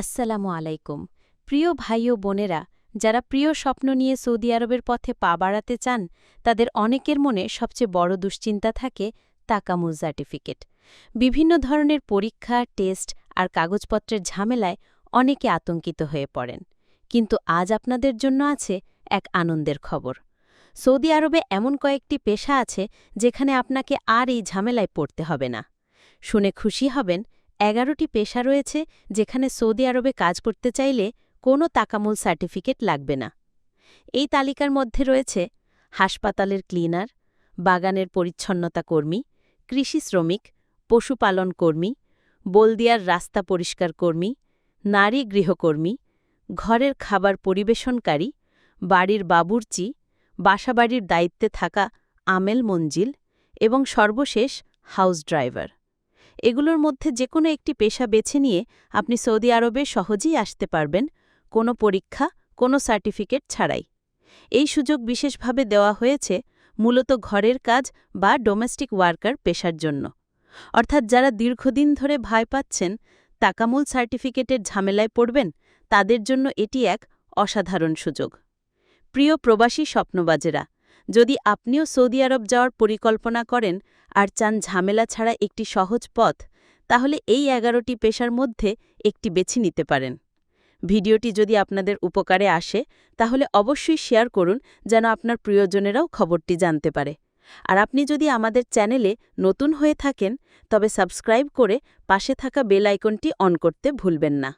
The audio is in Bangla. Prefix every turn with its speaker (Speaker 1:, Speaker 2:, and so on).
Speaker 1: আসসালামু আলাইকুম। প্রিয় ভাই ও বোনেরা, যারা প্রিয় স্বপ্ন নিয়ে সৌদি আরবের পথে পা বাড়াতে চান, তাদের অনেকের মনে সবচেয়ে বড় দুশ্চিন্তা থাকে তাকামুল সার্টিফিকেট। বিভিন্ন ধরনের পরীক্ষা, টেস্ট আর কাগজপত্রের ঝামেলায় অনেকে আতঙ্কিত হয়ে পড়েন। কিন্তু আজ আপনাদের জন্য আছে এক আনন্দের খবর। সৌদি আরবে এমন কয়েকটি পেশা আছে যেখানে আপনাকে আর এই ঝামেলায় পড়তে হবে না। শুনে খুশি হবেন এগারোটি পেশা রয়েছে যেখানে সৌদি আরবে কাজ করতে চাইলে কোনো তাকামূল সার্টিফিকেট লাগবে না। এই তালিকার মধ্যে রয়েছে হাসপাতালের ক্লিনার, বাগানের পরিচ্ছন্নতা কর্মী, কৃষি শ্রমিক, পশুপালন কর্মী, বলদিয়ার রাস্তা পরিষ্কার কর্মী, নারী গৃহকর্মী, ঘরের খাবার পরিবেশনকারী, বাড়ির বাবুর্চি, বাসাবাড়ির দায়িত্বে থাকা আমেল মঞ্জিল এবং সর্বশেষ হাউস ড্রাইভার। এগুলোর মধ্যে যে কোনো একটি পেশা বেছে নিয়ে আপনি সৌদি আরবে সহজেই আসতে পারবেন, কোনো পরীক্ষা, কোনো সার্টিফিকেট ছাড়াই। এই সুযোগ বিশেষভাবে দেওয়া হয়েছে মূলত ঘরের কাজ বা ডোমেস্টিক ওয়ার্কার পেশার জন্য। অর্থাৎ যারা দীর্ঘদিন ধরে ভয় পাচ্ছেন তাকামূল সার্টিফিকেটের ঝামেলায় পড়বেন, তাদের জন্য এটি এক অসাধারণ সুযোগ। প্রিয় প্রবাসী স্বপ্নবাজেরা যদি আপনিও সৌদি আরব যাওয়ার পরিকল্পনা করেন আর চান ঝামেলা ছাড়া একটি সহজ পথ, তাহলে এই এগারোটি পেশার মধ্যে একটি বেছে নিতে পারেন। ভিডিওটি যদি আপনাদের উপকারে আসে, তাহলে অবশ্যই শেয়ার করুন যেন আপনার প্রিয়জনেরাও খবরটি জানতে পারে। আর আপনি যদি আমাদের চ্যানেলে নতুন হয়ে থাকেন, তবে সাবস্ক্রাইব করে পাশে থাকা বেল আইকনটি অন করতে ভুলবেন না।